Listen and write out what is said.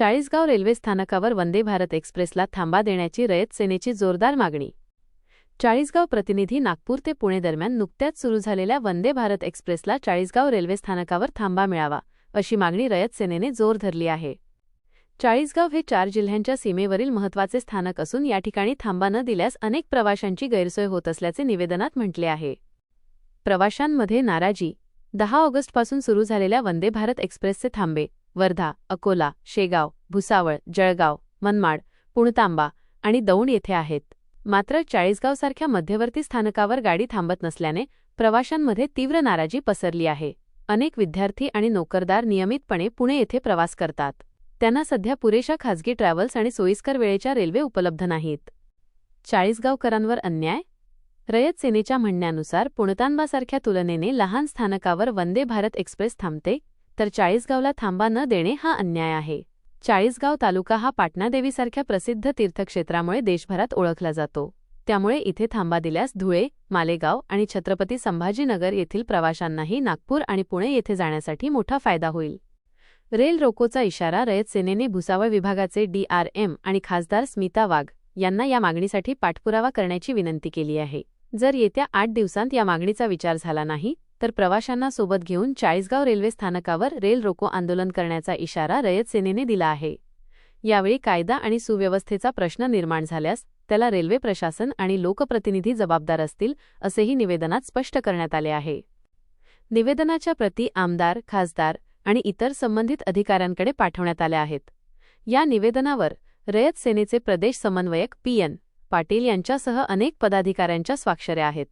Chalisgaon railway स्थानकावर वंदे भारत एक्सप्रेसला थांबा देण्याची रयत सेनेची जोरदार मागणी. चाळीसगाव प्रतिनिधी नागपूर ते पुणे दरम्यान नुकत्याच सुरू झालेल्या वंदे भारत एक्सप्रेसला चाळीसगाव रेल्वे स्थानकावर थांबा मिळावा अशी मागणी रयत सेनेने जोर धरली आहे. चाळीसगाव हे चार जिल्ह्यांच्या सीमेवरील महत्त्वाचे स्थानक असून या ठिकाणी थांबा न दिल्यास अनेक प्रवाशांची गैरसोय होत असल्याचे निवेदनात म्हटले आहे. प्रवाशांमध्ये नाराजी. दहा ऑगस्टपासून सुरू झालेल्या वंदे भारत एक्सप्रेसचे थांबे. वर्धा अकोला शेगाव भुसावळ जळगाव मनमाड पुणतांबा आणि दौंड येथे आहेत. मात्र चाळीसगावसारख्या मध्यवर्ती स्थानकावर गाडी थांबत नसल्याने प्रवाशांमध्ये तीव्र नाराजी पसरली आहे. अनेक विद्यार्थी आणि नोकरदार नियमितपणे पुणे येथे प्रवास करतात. त्यांना सध्या पुरेशा खासगी ट्रॅव्हल्स आणि सोयीस्कर वेळेच्या रेल्वे उपलब्ध नाहीत. चाळीसगावकरांवर अन्याय? रयत सेनेच्या म्हणण्यानुसार पुणतांबासारख्या तुलनेने लहान स्थानकावर वंदे भारत एक्सप्रेस थांबते तर चाळीसगावला थांबा न देणे हा अन्याय आहे. चाळीसगाव तालुका हा पाटणादेवीसारख्या प्रसिद्ध तीर्थक्षेत्रामुळे देशभरात ओळखला जातो. त्यामुळे इथे थांबा दिल्यास धुळे मालेगाव आणि छत्रपती संभाजीनगर येथील प्रवाशांनाही नागपूर आणि पुणे येथे जाण्यासाठी मोठा फायदा होईल. रेल रोकोचा इशारा रयत सेनेने भुसावळ विभागाचे डीआरएम आणि खासदार स्मिता वाघ यांना या मागणीसाठी पाठपुरावा करण्याची विनंती केली आहे. जर येत्या आठ दिवसांत या मागणीचा विचार झाला नाही तर प्रवाशांना सोबत घेऊन चाळीसगाव रेल्वे स्थानकावर रेल रोको आंदोलन करण्याचा इशारा रयत सेनेने दिला आहे. यावेळी कायदा आणि सुव्यवस्थेचा प्रश्न निर्माण झाल्यास त्याला रेल्वे प्रशासन आणि लोकप्रतिनिधी जबाबदार असतील असेही निवेदनात स्पष्ट करण्यात आले आहे. निवेदनाच्या प्रती आमदार खासदार आणि इतर संबंधित अधिकाऱ्यांकडे पाठवण्यात आल्या आहेत. या निवेदनावर रयत सेनेचे प्रदेश समन्वयक पी एन पाटील यांच्यासह अनेक पदाधिकाऱ्यांच्या स्वाक्षऱ्या आहेत.